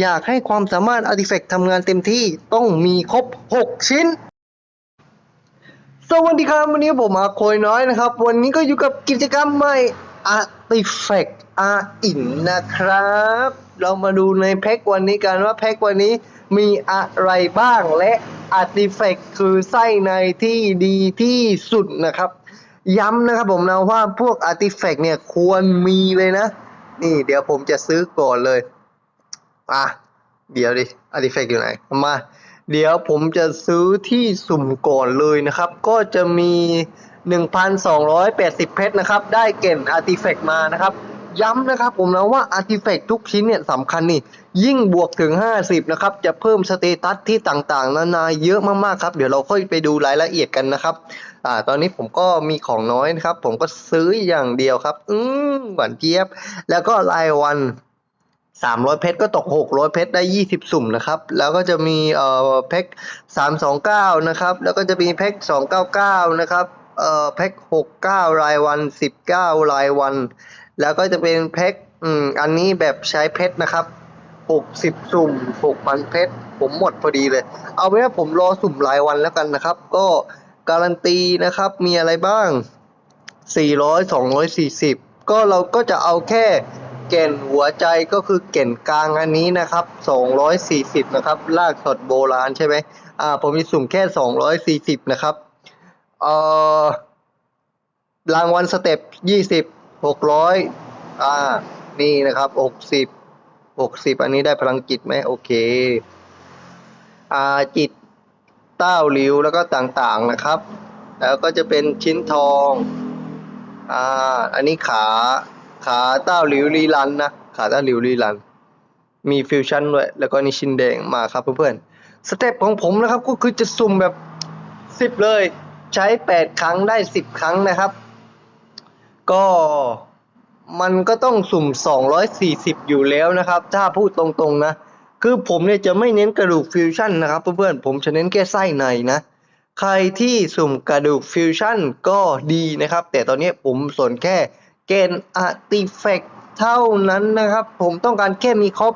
อยากให้ความสามารถ Artifact ทำงานเต็มที่ต้องมีครบ 6 ชิ้น สวัสดีครับ วันนี้ผมอาโคยน้อยนะครับ วันนี้ก็อยู่กับกิจกรรมใหม่ Artifact R in นะครับ เรามาดูในแพ็กวันนี้กันว่าแพ็กวันนี้มีอะไรบ้างและ Artifact คือไส้ในที่ดีที่สุดนะครับ ย้ำนะครับผมนะว่าพวก Artifact เนี่ยควรมีเลยนะ นี่เดี๋ยวผมจะซื้อก่อนเลย อะเดี๋ยวดิ Artifact อยู่ไหนมา เดี๋ยวผมจะซื้อที่สุ่มก่อนเลยนะครับ ก็จะมี 1,280 เพชรนะครับ ได้เก่น Artifact มานะครับ ย้ำนะครับผมนะว่า Artifact ทุกชิ้นเนี่ยสำคัญนี่ ยิ่งบวกถึง 50 นะครับ จะเพิ่มสเตตัสที่ต่างๆ นานาเยอะมากๆครับ เดี๋ยวเราค่อยไปดูรายละเอียดกันนะครับอ่าตอนนี้ผมก็มีของน้อยนะครับ ผมก็ซื้ออย่างเดียวครับ อืมหวานเจี๊ยบ แล้วก็รายวัน สามร้อยเพชรก็ตกหกร้อยเพชรได้ยี่สิบสุ่มนะครับ แล้วก็จะมีเอ่อแพ็คสามสองเก้านะครับ แล้วก็จะมีแพ็คสองเก้าเก้านะครับเอ่อแพ็คหกเก้ารายวันสิบเก้ารายวัน แล้วก็จะเป็นแพ็คอืมอันนี้แบบใช้เพชรนะครับหกสิบสุ่มหกพันเพชรผมหมดพอดีเลย เอาเป็นว่าผมรอสุ่มรายวันแล้วกันนะครับ ก็การันตีนะครับมีอะไรบ้าง400 240ก็เราก็จะเอาแค่ เก่นหัวใจก็คือเก่นกลางอันนี้นะครับ240นะครับลากสดโบราณใช่ไหมอ่าผมมีสุ่มแค่ 240นะครับเอ่อรางวัลสเต็ป20 600อ่านี่นะครับ 60 60 อันนี้ได้พลังจิตไหมโอเคอ่าจิตเต้าหลิวแล้วก็ต่างๆนะครับ แล้วก็จะเป็นชิ้นทองอ่าอันนี้ขา ขาเต้าหลิวรีรันนะ ขาเต้าหลิวรีรัน มีฟิวชั่นด้วย แล้วก็นี่ชิ้นแดงมาครับเพื่อนๆ สเต็ปของผมนะครับก็คือจะสุ่มแบบสิบเลย ใช้แปดครั้งได้สิบครั้งนะครับ ก็มันก็ต้องสุ่ม 240 อยู่แล้วนะครับ ถ้าพูดตรงๆนะ คือผมเนี่ยจะไม่เน้นกระดูกฟิวชั่นนะครับเพื่อนๆ ผมจะเน้นแค่ไส้ในนะ ใครที่สุ่มกระดูกฟิวชั่นก็ดีนะครับ แต่ตอนนี้ผมสนแค่ เกณฑ์อาร์ติแฟกเท่านั้นนะครับ ผมต้องการแค่มีครบ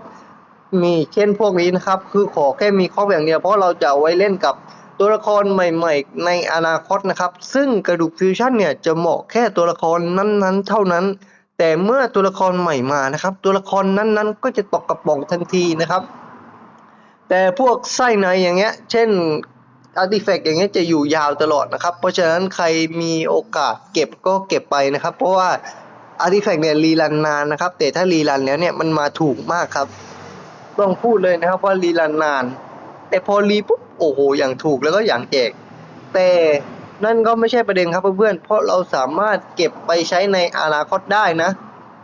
มีเช่นพวกนี้นะครับ คือขอแค่มีครบอย่างเดียวเพราะเราจะไว้เล่นกับตัวละครใหม่ ๆ ในอนาคตนะครับ ซึ่งกระดูกฟิวชั่นเนี่ยจะเหมาะแค่ตัวละครนั้นๆ เท่านั้น แต่เมื่อตัวละครใหม่มานะครับ ตัวละครนั้นๆ ก็จะตกกระป๋องทันทีนะครับ แต่พวกไส้ในอย่างเงี้ย เช่น อาร์ติแฟกต์อย่างเงี้ยจะอยู่ยาวตลอดนะครับ เพราะฉะนั้นใครมีโอกาสเก็บก็เก็บไปนะครับ เพราะว่าอาร์ติแฟกต์เนี่ยรีรันนานนะครับ แต่ถ้ารีรันแล้วเนี่ยมันมาถูกมากครับ ต้องพูดเลยนะครับว่ารีรันนาน แต่พอรีปุ๊บโอ้โหอย่างถูกแล้วก็อย่างแจก แต่นั่นก็ไม่ใช่ประเด็นครับเพื่อนๆเพราะเราสามารถเก็บไปใช้ในอนาคตได้นะ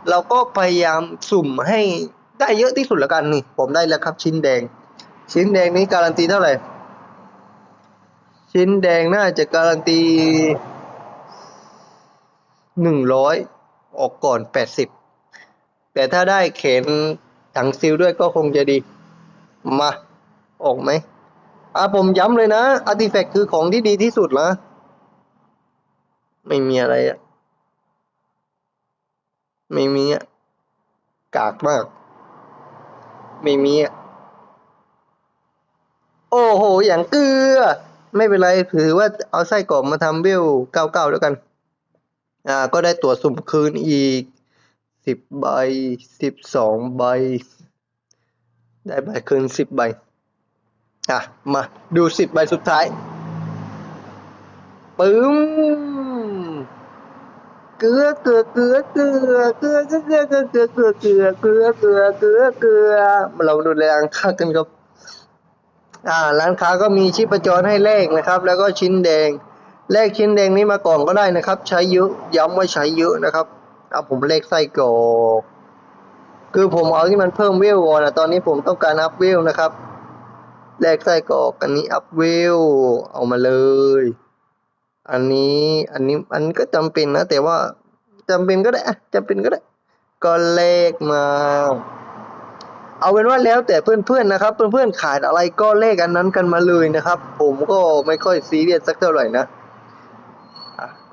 เราก็พยายามสุ่มให้ได้เยอะที่สุดล้วกันนี่ ผมได้แล้วครับชิ้นแดง ชิ้นแดงนี้การันตีเท่าไหร่ ชิ้นแดงน่าจะการันตีหนึ่งร้อยออกก่อนแปดสิบแต่ถ้าได้เข็นถังซิลด้วยก็คงจะดี มา ออกไหมอะผมย้ำเลยนะอาร์ติแฟกต์คือของที่ดีที่สุดนะ ไม่มีอะไรอะไม่มีอะกากมาก ไม่มีอะโอ้โห อย่างเกลือ ไม่เป็นไรถือว่าเอาไส้กรอกมาทำเวลเก้าเก้าแล้วกัน อ่า ก็ได้ตัวสุ่มคืนอีกสิบใบสิบสองใบ ได้ใบคืนสิบใบ อะ มาดูสิบใบสุดท้ายปึ้มเกลือเกลือเกลือเกลือเกลือเกลือเกลือเกลือเกลือเกลือเกลือเกลือเกลือเราดูแรงค่ากันครับ ร้านค้าก็มีชีพจรให้เลขนะครับ แล้วก็ชิ้นแดง เลขชิ้นแดงนี้มาก่อนก็ได้นะครับ ใช้เยอะย้ำว่าใช้เยอะนะครับเอาผมเลขไส้กรอกคือผมเอาที่มันเพิ่มเวลก่อนนะตอนนี้ผมต้องการอัพเวลนะครับเลขไส้กรอกอันนี้อัพเวลเอามาเลย อันนี้อันนี้อันก็จำเป็นนะ แต่ว่าจำเป็นก็ได้อะจำเป็นก็ได้ ก็เลขมา เอาเป็นว่าแล้วแต่เพื่อนๆนะครับ เพื่อนๆขาดอะไรก็เลขอันนั้นกันมาเลยนะครับ ผมก็ไม่ค่อยซีเรียสสักเท่าไหร่นะ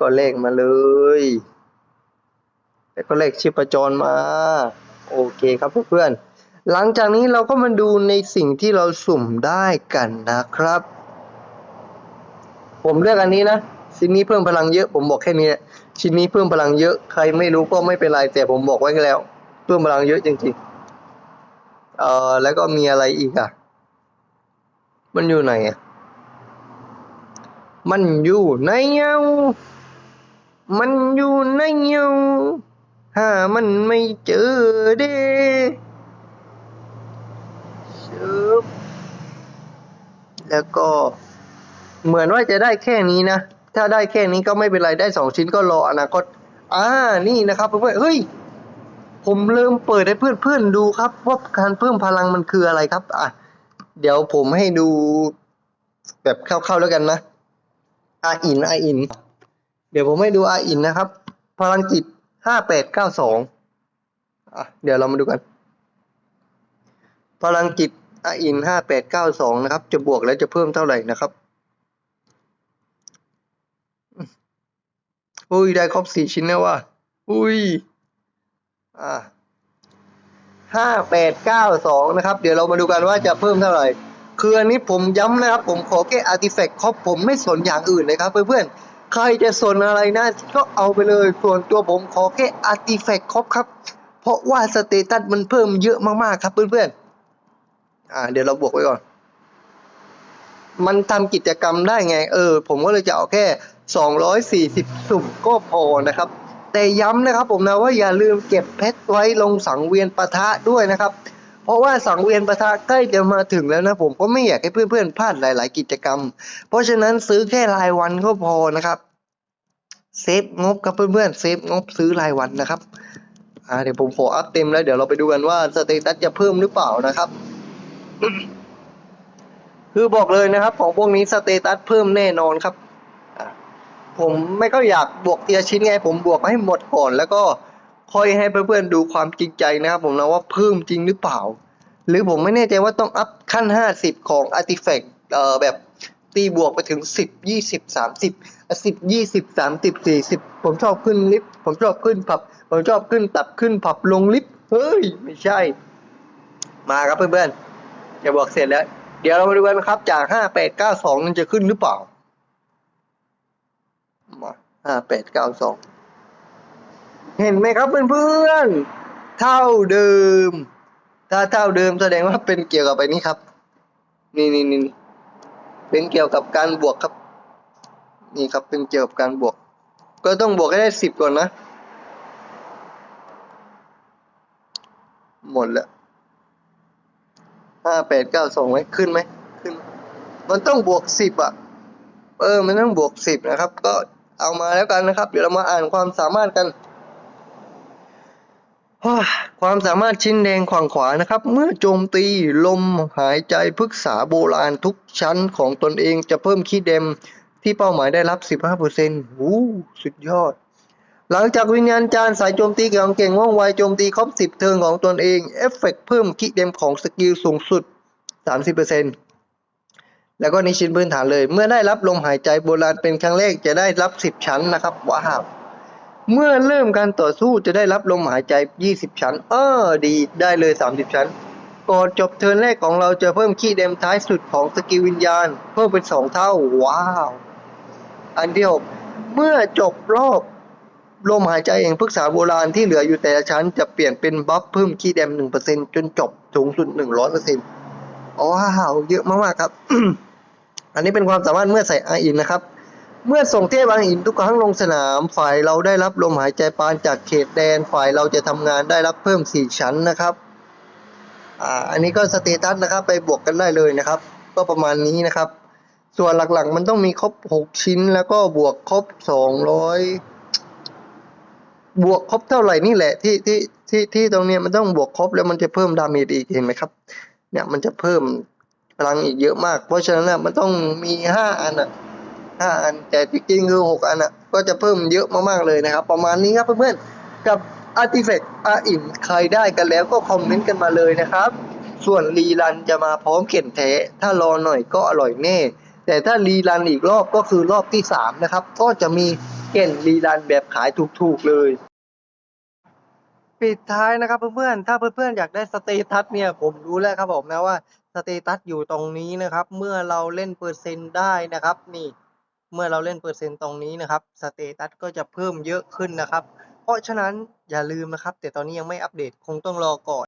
ก็เลขมาเลยแล้วก็เลขชีพจรมา โอเคครับเพื่อนๆหลังจากนี้เราก็มาดูในสิ่งที่เราสุ่มได้กันนะครับ ผมเลือกอันนี้นะชิ้นนี้เพิ่มพลังเยอะ ผมบอกแค่นี้แหละชิ้นนี้เพิ่มพลังเยอะ ใครไม่รู้ก็ไม่เป็นไรแต่ผมบอกไว้แล้ว เพิ่มพลังเยอะจริงๆ เอ่อแล้วก็มีอะไรอีกอะ มันอยู่ไหนอะ มันอยู่ในเงามันอยู่ในเงาหามันไม่เจอเด้ชึบแล้วก็เหมือนว่าจะได้แค่นี้นะ ถ้าได้แค่นี้ก็ไม่เป็นไร ได้สองชิ้นก็รออนาคต อ่า นี่นะครับเพื่อนๆเฮ้ย ผมเริ่มเปิดให้เพื่อนๆดูครับ ว่าการเพิ่มพลังมันคืออะไรครับอะเดี๋ยวผมให้ดูแบบคร่าวๆแล้วกันนะอาอินอาอิน เดี๋ยวผมให้ดูอาอินนะครับ พลังจิตห้าแปดเก้าสองอะเดี๋ยวเรามาดูกัน พลังจิตอาอินห้าแปดเก้าสองนะครับ จะบวกแล้วจะเพิ่มเท่าไหร่นะครับอุ้ยได้ครบสี่ชิ้นแล้วว่ะอุ้ย อ่าห้าแปดเก้าสองนะครับ เดี๋ยวเรามาดูกันว่าจะเพิ่มเท่าไหร่ คืออันนี้ผมย้ำนะครับ ผมขอแค่อาร์ติแฟกต์ครบผมไม่สนอย่างอื่นเลยครับเพื่อนๆ ใครจะสนอะไรนะก็เอาไปเลย ส่วนตัวผมขอแค่อาร์ติแฟกต์ครบครับ เพราะว่าสเตตัสมันเพิ่มเยอะมากๆครับเพื่อนๆ อ่า เดี๋ยวเราบวกไว้ก่อน มันทำกิจกรรมได้ไง เออ ผมก็เลยจะเอาแค่240สุ่มก็พอนะครับ แต่ย้ำนะครับผมนะว่าอย่าลืมเก็บเพชรไว้ลงสังเวียนปะทะด้วยนะครับ เพราะว่าสังเวียนปะทะใกล้จะมาถึงแล้วนะผมก็ไม่อยากให้เพื่อนๆพลาดหลาย ๆ กิจกรรม เพราะฉะนั้นซื้อแค่รายวันก็พอนะครับเซฟงบครับเพื่อนๆเซฟงบซื้อรายวันนะครับอ่าเดี๋ยวผมขออัพเต็มแล้วเดี๋ยวเราไปดูกันว่าสเตตัสจะเพิ่มหรือเปล่านะครับคือบอกเลยนะครับ ของพวกนี้สเตตัสเพิ่มแน่นอนครับ ผมไม่ก็อยากบวกเทียชิ้นไง ผมบวกให้หมดก่อน แล้วก็ค่อยให้เพื่อนๆดูความจริงใจนะครับ ผมนะว่าเพิ่มจริงหรือเปล่า หรือผมไม่แน่ใจว่าต้องอัพขั้นห้าสิบของ Artifact เอ่อแบบตีบวกไปถึงสิบยี่สิบสามสิบสิบยี่สิบสามสิบสี่สิบผมชอบขึ้นลิฟต์ผมชอบขึ้นผับ ผมชอบขึ้นตับขึ้นผับลงลิฟต์เฮ้ย ไม่ใช่ มาครับเพื่อนๆจะบวกเสร็จแล้ว เดี๋ยวเรามาดูกันนะครับจากห้าแปดเก้าสองมันจะขึ้นหรือเปล่า มาห้าแปดเก้าสองเห็นไหมครับเพื่อนๆเท่าเดิม ถ้าเท่าเดิมแสดงว่าเป็นเกี่ยวกับไปนี้ครับ นี่นี่นี่เป็นเกี่ยวกับการบวกครับ นี่ครับเป็นเกี่ยวกับการบวก ก็ต้องบวกให้ได้สิบก่อนนะ หมดแล้วห้าแปดเก้าสองไหมขึ้นไหมขึ้น มันต้องบวกสิบอะ เออ มันต้องบวกสิบนะครับ ก็ เอามาแล้วกันนะครับ เดี๋ยวเรามาอ่านความสามารถกันฮ่าความสามารถชิ้นแดงขวางขวานะครับ เมื่อโจมตีลมหายใจพฤกษาโบราณทุกชั้นของตนเองจะเพิ่มคีย์เดมที่เป้าหมายได้รับ 15%วู้สุดยอด หลังจากวิญญาณจารสายโจมตีข็งเก่งว่องไวโจมตีครบ 10 เทิร์นของตนเอง เอฟเฟกต์เพิ่มคีย์เดมของสกิลสูงสุด 30% แล้วก็ในชิ้นพื้นฐานเลย เมื่อได้รับลมหายใจโบราณเป็นครั้งแรกจะได้รับ 10 ชั้นนะครับว้าวเมื่อเริ่มการต่อสู้จะได้รับลมหายใจ 20 ชั้น เออดีได้เลย 30 ชั้นก่อนจบเทิร์นแรกของเราจะเพิ่มคีย์เดมท้ายสุดของสกิลวิญญาณ เพิ่มเป็น 2 เท่า ว้าว อันที่หกเมื่อจบรอบลมหายใจแห่งพฤกษาโบราณที่เหลืออยู่แต่ละชั้นจะเปลี่ยนเป็นบัฟเพิ่มคีย์เดม 1%จนจบสูงสุด 100%ว้าว เยอะมากๆครับ อันนี้เป็นความสามารถเมื่อใส่อาอินนะครับ เมื่อส่งเทพบางอินทุกครั้งลงสนาม ฝ่ายเราได้รับลมหายใจปานจากเขตแดน ฝ่ายเราจะทำงานได้รับเพิ่ม 4 ชั้นนะครับอ่าอันนี้ก็สเตตัสนะครับไปบวกกันได้เลยนะครับ ก็ประมาณนี้นะครับ ส่วนหลักๆมันต้องมีครบ 6 ชิ้นแล้วก็บวกครบ 200บวกครบเท่าไหร่นี่แหละที่ที่ที่ที่ตรงเนี้ยมันต้องบวกครบแล้วมันจะเพิ่มดาเมจอีกเห็นไหมครับ เนี่ยมันจะเพิ่ม ลังอีกเยอะมาก เพราะฉะนั้นมันต้องมีห้าอันอะห้าอันแต่ที่จริงคือหกอันอะก็จะเพิ่มเยอะมากๆเลยนะครับ ประมาณนี้ครับเพื่อนๆกับ Artifact อาอินใครได้กันแล้วก็คอมเมนต์กันมาเลยนะครับ ส่วนรีรันจะมาพร้อมเข็นแท้ถ้ารอหน่อยก็อร่อยแน่แต่ถ้ารีรันอีกรอบก็คือรอบที่สามนะครับก็จะมีเก่นรีรันแบบขายถูกๆเลย ปิดท้ายนะครับเพื่อนๆถ้าเพื่อนๆอยากได้สเตตัสเนี่ยผมรู้แล้วครับผมนะว่า สเตตัสอยู่ตรงนี้นะครับ เมื่อเราเล่นเปอร์เซ็นต์ได้นะครับ นี่ เมื่อเราเล่นเปอร์เซ็นต์ตรงนี้นะครับสเตตัสก็จะเพิ่มเยอะขึ้นนะครับ เพราะฉะนั้นอย่าลืมนะครับ แต่ตอนนี้ยังไม่อัปเดตคงต้องรอก่อน